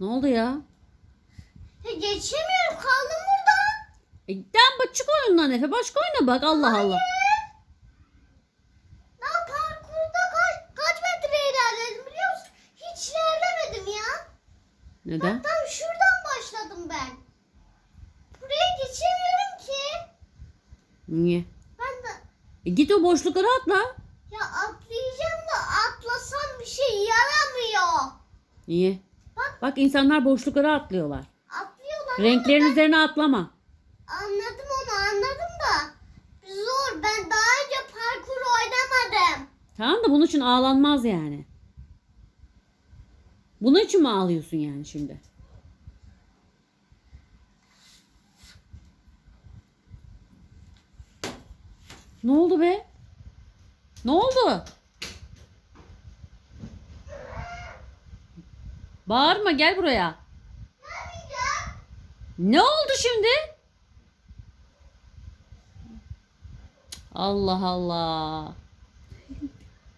Ne oldu ya? Geçemiyorum kaldım burada. E, bak çık oyundan Efe. Başka oyuna bak. Allah Allah. Daha parkurda kaç, kaç metre ilerledim biliyor musun? Hiç ilerlemedim ya. Neden? Tam şuradan başladım ben. Buraya geçemiyorum ki. Niye? Ben de E, git o boşluklara atla. ya atlayacağım da atlasam bir şey yaramıyor. Niye? Bak. İnsanlar boşluklara atlıyorlar. Atlıyorlar. Renklerin ama üzerine atlama. anladım onu anladım da. Zor ben daha önce parkur oynamadım. Tamam da bunun için ağlanmaz yani. Bunun için mi ağlıyorsun yani şimdi? Ne oldu be? Ne oldu? Bağırma gel buraya. Ne oldu şimdi? Allah Allah.